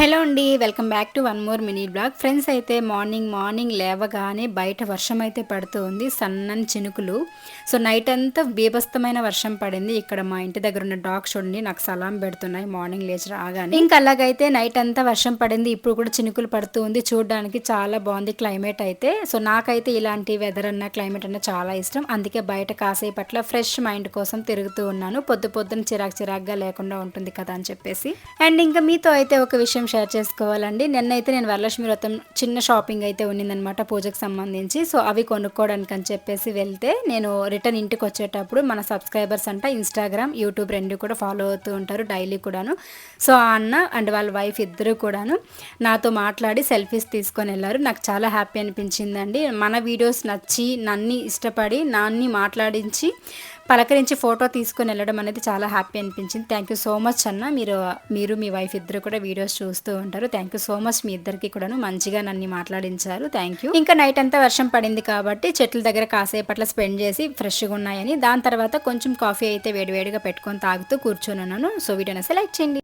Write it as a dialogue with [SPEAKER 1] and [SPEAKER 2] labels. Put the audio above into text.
[SPEAKER 1] Hello అండి welcome back to one more mini vlog. Friends అయితే morning morning లేవగానే బయట వర్షం అయితే పడుతూ ఉంది సన్నని చినుకులు. సో నైట్ అంతా బీభస్తమైన వర్షం పడింది. ఇక్కడ మా ఇంటి దగ్గర ఉన్న డాగ్స్ చూడండి నాకు సలాం పెడుతున్నాయి మార్నింగ్ లేచి రాగానే. ఇంకా అలాగైతే నైట్ అంతా వర్షం పడింది ఇప్పుడు కూడా చినుకులు పడుతూ ఉంది. చూడడానికి చాలా బాగుంది క్లైమేట్ అయితే. సో నాకైతే ఇలాంటి వెదర్ అన్న క్లైమేట్ అన్న చాలా ఇష్టం. అందుకే బయట కాసేపట్ల ఫ్రెష్ మైండ్ కోసం తిరుగుతూ ఉన్నాను. పొద్దు పొద్దున చిరాకు చిరాకుగా లేకుండా ఉంటుంది కదా అని చెప్పేసి. అండ్ ఇంకా మీతో అయితే ఒక విషయం షేర్ చేసుకోవాలండి. నిన్నైతే నేను వరలక్ష్మి వ్రతం చిన్న షాపింగ్ అయితే ఉన్నిందనమాట పూజకు సంబంధించి. సో అవి కొనుక్కోవడానికి అని చెప్పేసి వెళ్తే నేను రిటర్న్ ఇంటికి వచ్చేటప్పుడు మన సబ్స్క్రైబర్స్ అంట ఇన్స్టాగ్రామ్ యూట్యూబ్ రెండు కూడా ఫాలో అవుతూ ఉంటారు డైలీ కూడాను. సో ఆ అన్న అండ్ వాళ్ళ వైఫ్ ఇద్దరు కూడాను నాతో మాట్లాడి సెల్ఫీస్ తీసుకొని వెళ్ళారు. నాకు చాలా హ్యాపీ అనిపించిందండి. మన వీడియోస్ నచ్చి నన్ని ఇష్టపడి నాన్ని మాట్లాడించి పలకరించి ఫోటో తీసుకొని వెళ్ళడం అనేది చాలా హ్యాపీ అనిపించింది. థ్యాంక్ యూ సో మచ్ అన్న. మీరు మీరు మీ వైఫ్ ఇద్దరు కూడా వీడియోస్ చూస్తూ ఉంటారు. థ్యాంక్ యూ సో మచ్ మీ ఇద్దరికి కూడాను. మంచిగా నన్ను మాట్లాడించారు. Thank you. ఇంకా నైట్ అంతా వర్షం పడింది కాబట్టి చెట్ల దగ్గర కాసేపట్ల స్పెండ్ చేసి ఫ్రెష్గా ఉన్నాయని దాని తర్వాత కొంచెం కాఫీ అయితే వేడివేడిగా పెట్టుకొని తాగుతూ కూర్చొని ఉన్నాను. సో వీడియోని సెలెక్ట్ చేయండి.